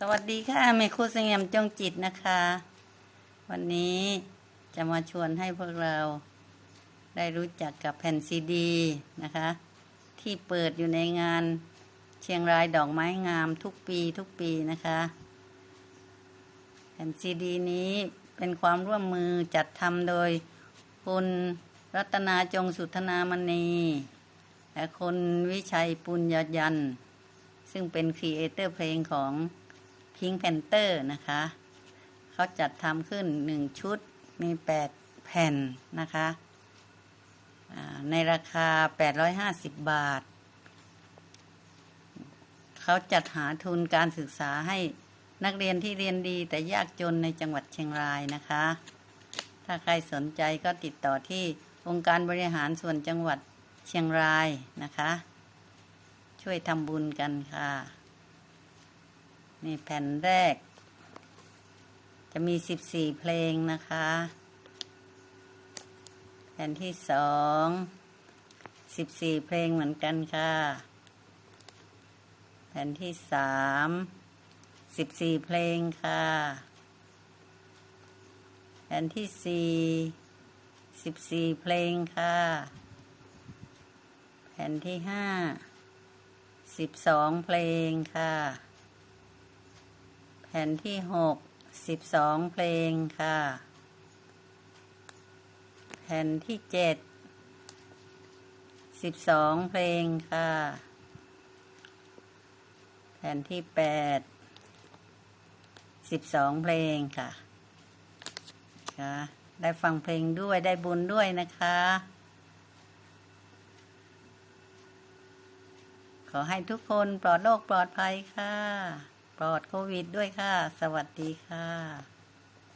สวัสดีค่ะแม่ครูเสงี่ยมจงจิตนะคะ วันนี้จะมาชวนให้พวกเราได้รู้จักกับแผ่นซีดีนะคะ ที่เปิดอยู่ในงานเชียงรายดอกไม้งามทุกปีทุกปีนะคะ แผ่นซีดีนี้เป็นความร่วมมือจัดทำโดยคุณรัตนาจงสุธนามณี และคุณวิชัยปุญญยันต์ซึ่งเป็นครีเอเตอร์เพลงของ Pink Panther นะคะ เขาจัดทำขึ้นหนึ่งชุดมีแปดแผ่นนะคะในราคา 850 บาท เขาจัดหาทุนการศึกษาให้นักเรียนที่เรียนดีแต่ยากจนในจังหวัดเชียงรายนะคะ ถ้าใครสนใจก็ติดต่อที่องค์การบริหารส่วนจังหวัดเชียงรายนะคะ ช่วยทำบุญกันค่ะ นี่แผ่นแรก จะมีสิบสี่เพลงนะคะ แผ่นที่สองสิบสี่เพลงเหมือนกันค่ะ แผ่นที่สามสิบสี่เพลงค่ะ แผ่นที่สี่สิบสี่เพลงค่ะ แผ่นที่ห้าสิบสองเพลงค่ะ ผ่นที่หกสิบสองเพลงค่ะ แผ่นที่เจ็ดสิบสองเพลงค่ะ แผ่นที่แปดสิบสองเพลงค่ะค่ะได้ฟังเพลงด้วยได้บุญด้วยนะคะ ขอให้ทุกคนปลอดโรคปลอดภัยค่ะ ปลอดโควิดด้วยค่ะ สวัสดีค่ะ